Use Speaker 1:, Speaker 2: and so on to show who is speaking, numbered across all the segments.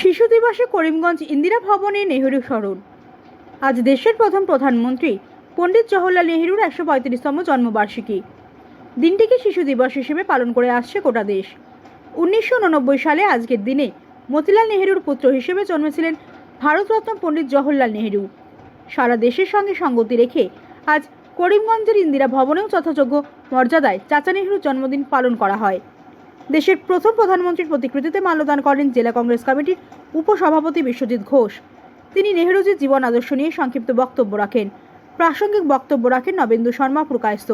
Speaker 1: শিশু দিবসে করিমগঞ্জ ইন্দিরা ভবনে নেহেরু স্মরণ আজ দেশের প্রথম প্রধানমন্ত্রী পণ্ডিত জওহরলাল নেহেরুর একশো পঁয়ত্রিশতম জন্মবার্ষিকী। দিনটিকে শিশু দিবস হিসেবে পালন করে আসছে গোটা দেশ। উনিশশো উননব্বই সালে আজকের দিনে মতিলাল নেহেরুর পুত্র হিসেবে জন্মেছিলেন ভারতরত্ন পণ্ডিত জওহরলাল নেহেরু। সারা দেশের সঙ্গে সঙ্গতি রেখে আজ করিমগঞ্জের ইন্দিরা ভবনেও যথাযোগ্য মর্যাদায় চাচা নেহরুর জন্মদিন পালন করা হয়। দেশের প্রথম প্রধানমন্ত্রীর প্রতিকৃতিতে মাল্যদান করেন জেলা কংগ্রেস কমিটির উপসভাপতি বিশ্বজিৎ ঘোষ। তিনি নেহেরুজির জীবন আদর্শ নিয়ে সংক্ষিপ্ত বক্তব্য রাখেন। প্রাসঙ্গিক বক্তব্য রাখেন নবেন্দু শর্মা, প্রকাশত।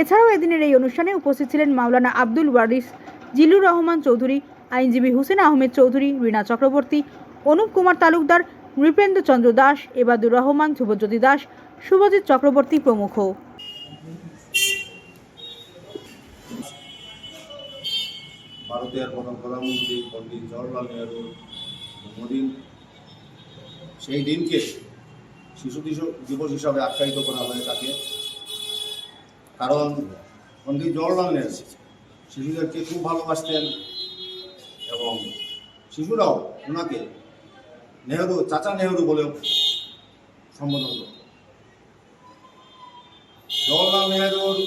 Speaker 1: এছাড়াও এদিনের এই অনুষ্ঠানে উপস্থিত ছিলেন মাওলানা আব্দুল ওয়ারিস জিলুর রহমান চৌধুরী, আইনজীবী হুসেন আহমেদ চৌধুরী, রীনা চক্রবর্তী, অনুপ কুমার তালুকদার, নৃপেন্দ্র চন্দ্র দাস, এবাদুর রহমান, ধ্রুবজ্যোতি দাস, শুভজিৎ চক্রবর্তী প্রমুখ।
Speaker 2: ভারতের প্রথম প্রধানমন্ত্রী পণ্ডিত জওয়াহরলাল নেহরুর জন্মদিন সেই দিনকে শিশু দিবস হিসাবে আখ্যায়িত করা হয়ে থাকে কারণ পণ্ডিত জওয়াহরলাল নেহরু শিশুদেরকে খুব ভালোবাসতেন এবং শিশুরাও ওনাকে নেহরু, চাচা নেহরু বলেও সম্বোধন করত জওয়াহরলাল নেহরুর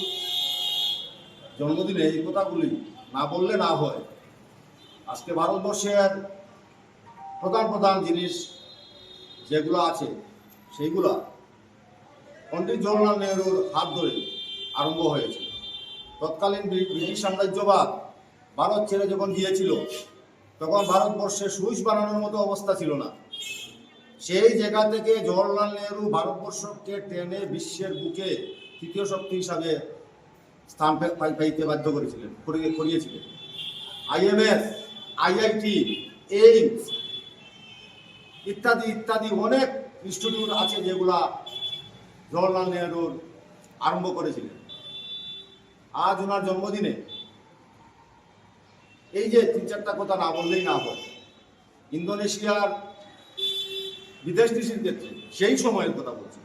Speaker 2: জন্মদিনে এই কথাগুলি না বললে না হয়। আজকে ভারতবর্ষের প্রধান প্রধান জিনিস যেগুলো আছে, সেইগুলা পণ্ডিত জওয়াহরলাল নেহরুর হাত ধরে আরম্ভ হয়েছে। তৎকালীন ব্রিটিশ সাম্রাজ্যবাদ ভারত ছেড়ে যখন গিয়েছিল, তখন ভারতবর্ষে সুইচ বানানোর মতো অবস্থা ছিল না। সেই জায়গা থেকে জওয়াহরলাল নেহরু ভারতবর্ষকে টেনে বিশ্বের বুকে তৃতীয় শক্তি হিসাবে স্থান পাইতে বাধ্য করেছিলেন করিয়েছিলেন। আইএমএস আইআইটি, এইমস ইত্যাদি ইত্যাদি অনেক ইনস্টিটিউট আছে যেগুলা জওয়াহরলাল নেহরুর আরম্ভ করেছিলেন। আজ ওনার জন্মদিনে, এই যে তিন চারটা কথা না বললেই না হয়, ইন্দোনেশিয়ার বিদেশ নীতির ক্ষেত্রে সেই সময়ের কথা বলছি।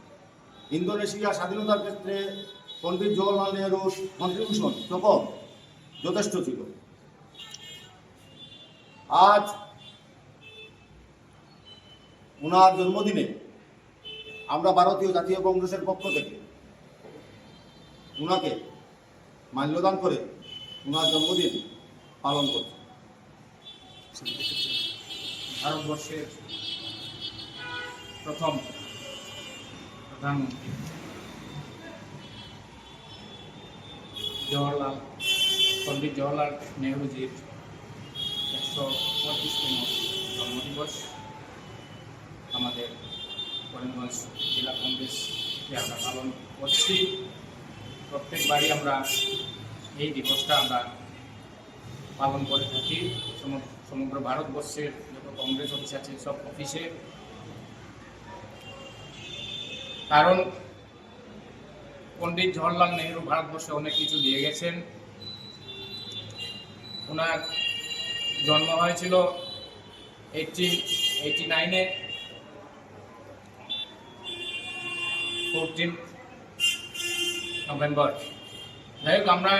Speaker 2: ইন্দোনেশিয়া স্বাধীনতার ক্ষেত্রে পণ্ডিত জওয়াহরলাল নেহরুর কন্ট্রিবিউশন তখন যথেষ্ট ছিল। আজ ওনার জন্মদিনে আমরা ভারতীয় জাতীয় কংগ্রেসের পক্ষ থেকে ওনাকে মাল্যদান করে ওনার জন্মদিন পালন করছি।
Speaker 3: ভারতবর্ষের প্রথম প্রধানমন্ত্রী। জওয়াহরলাল পণ্ডিত জওয়াহরলাল নেহরুজির একশো পঁয়ত্রিশতম জন্মদিবস আমাদের করিমগঞ্জ জেলা কংগ্রেসকে আমরা পালন করছি। প্রত্যেকবারই আমরা এই দিবসটা আমরা পালন করে থাকি। সম- সমগ্র ভারতবর্ষের যত কংগ্রেস অফিস আছে, সব অফিসে। কারণ পণ্ডিত জওয়াহরলাল নেহরু ভারতবর্ষে অনেক কিছু দিয়ে গেছেন। ওনার জন্ম হয়েছিল এইটিন এইটি নাইনে ফোরটিন নভেম্বর যাই হোক, আমরা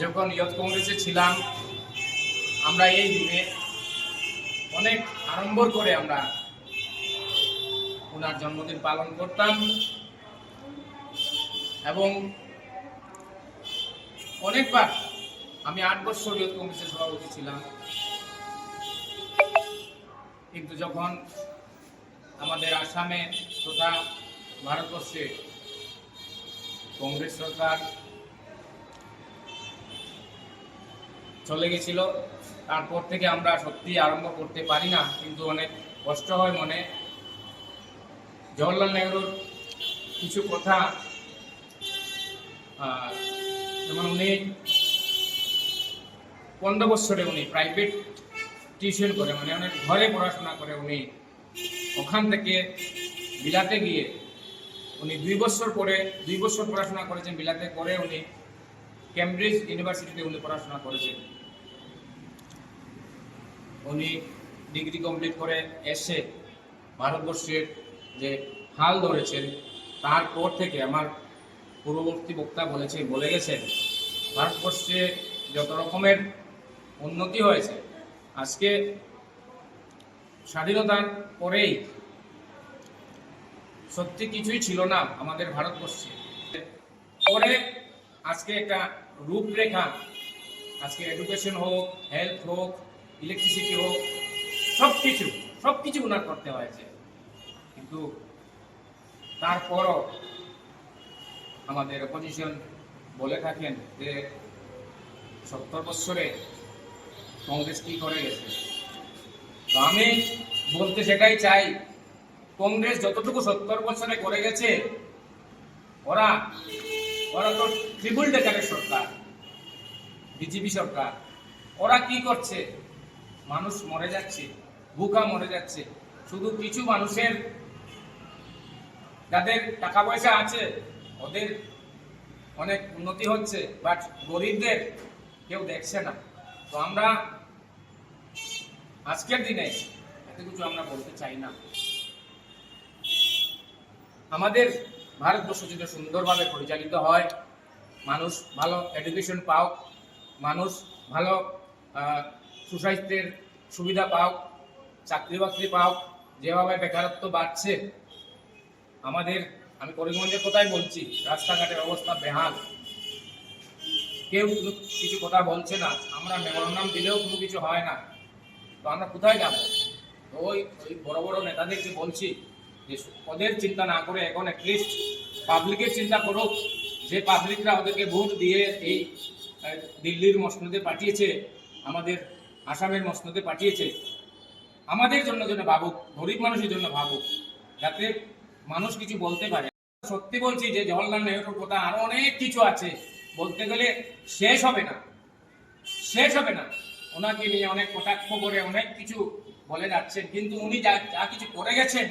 Speaker 3: যখন ইয়ত কংগ্রেসে ছিলাম, আমরা এই দিনে অনেক আড়ম্বর করে আমরা ওনার জন্মদিন পালন করতাম। এবং অনেকবার আমি আট বছর ইয়ত কংগ্রেসের সভাপতি ছিলাম। কিন্তু যখন আমাদের আসামে তথা ভারতবর্ষে কংগ্রেস সরকার চলে গেছিল, তারপর থেকে আমরা সত্যি আরম্ভ করতে পারি না, কিন্তু অনেক কষ্ট হয় মনে। জওয়াহরলাল নেহরুর কিছু কথা যেমন উনি পনেরো বছরে উনি প্রাইভেট টিউশন করে মানে অনেক ঘরে পড়াশোনা করে উনি ওখান থেকে বিলাতে গিয়ে উনি দুই বছর পরে, দুই বছর পড়াশোনা করেছেন বিলাতে করে উনি কেমব্রিজ ইউনিভার্সিটিতে উনি পড়াশোনা করেছেন। উনি ডিগ্রি কমপ্লিট করে এসে ভারতবর্ষের যে হাল ধরেছেন, তারপর থেকে আমার পূর্ববর্তী বক্তা বলেছে, বলে গেছেন, ভারতবর্ষে যত রকমের উন্নতি হয়েছে, আজকে স্বাধীনতার পরেই সত্যি কিছুই ছিল না আমাদের ভারতবর্ষে। পরে আজকে একটা রূপরেখা, আজকে এডুকেশন হোক হেলথ হোক ইলেকট্রিসিটি হোক সব কিছু সব কিছু ওনার করতে হয়েছে। কিন্তু তারপরও আমাদের অপোজিশন বলে থাকেন যে, সত্তর বৎসরে কংগ্রেস কি করে গেছে? তো আমি বলতে সেটাই চাই, কংগ্রেস যতটুকু সত্তর বছরে করে গেছে, ওরা ওরা তো ট্রিপল ডেকারের সরকার বিজেপি সরকার, ওরা কি করছে? মানুষ মরে যাচ্ছে ভুকা মরে যাচ্ছে, শুধু কিছু মানুষের যাদের টাকা পয়সা আছে ওদের অনেক উন্নতি হচ্ছে বাট গরিবদের কেউ দেখছে না। তো আমরা আজকের দিনে এত কিছু আমরা বলতে চাই না। আমাদের ভারতবর্ষ যদি সুন্দরভাবে পরিচালিত হয়, মানুষ ভালো এডুকেশন পাও মানুষ ভালো সুস্বাস্থ্যের সুবিধা পাও চাকরি বাকরি পাও যেভাবে বেকারত্ব বাড়ছে, আমাদের আমি করিমগঞ্জের কথাই বলছি? রাস্তাঘাটের অবস্থা বেহাল। কেউ কিছু কথা বলছে না। আমরা মেমোরান্ডাম দিলেও কোনো কিছু হয় না। তো আমরা কোথায় যাব? ওই ওই বড় বড় নেতাদেরকে বলছি, যে ওদের চিন্তা না করে এখন অ্যাটলিস্ট পাবলিকের চিন্তা করুক, যে পাবলিকরা ওদেরকে ভোট দিয়ে এই দিল্লির মসনদে পাঠিয়েছে, আমাদের আসামের মসনদে পাঠিয়েছে। আমাদের জন্য যেন ভাবুক, গরিব মানুষের জন্য ভাবুক, যাতে মানুষ কিছু বলতে পারে। সত্যি বলছি যে জওয়াহরলাল নেহরুর কথা আরও অনেক কিছু আছে। বলতে গেলে শেষ হবে না। শেষ হবে না। ওনাকে নিয়ে অনেক কটাক্ষ করে অনেক কিছু বলে যাচ্ছেন। কিন্তু উনি যা যা কিছু করে গেছেন,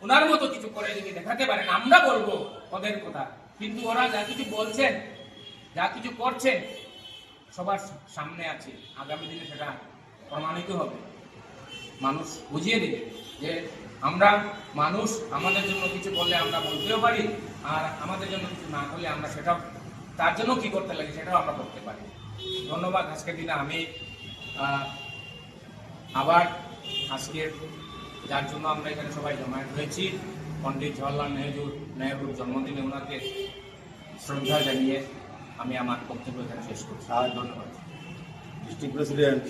Speaker 3: ওনার মতো কিছু করে যদি দেখাতে পারেন, আমরা বলব ওদের কথা। কিন্তু ওরা যা কিছু বলছেন, যা কিছু করছেন, সবার সামনে আছে। আগামী দিনে সেটা প্রমাণিত হবে। মানুষ বুঝিয়ে দেবে যে আমরা মানুষ, আমাদের জন্য কিছু করলে আমরা বলতেও পারি, আর আমাদের জন্য কিছু না করলে আমরা সেটাও, তার জন্য কি করতে লাগে সেটাও আমরা করতে পারি। ধন্যবাদ, আজকের দিনে আমি আবার আজকের, যার জন্য আমরা এখানে সবাই জমায়েত হয়েছি, পণ্ডিত জওয়াহরলাল নেহরু নেহরুর জন্মদিনে ওনাকে শ্রদ্ধা জানিয়ে আমি আমার বক্তব্য এখানে শেষ করছি। ধন্যবাদ।
Speaker 2: District president.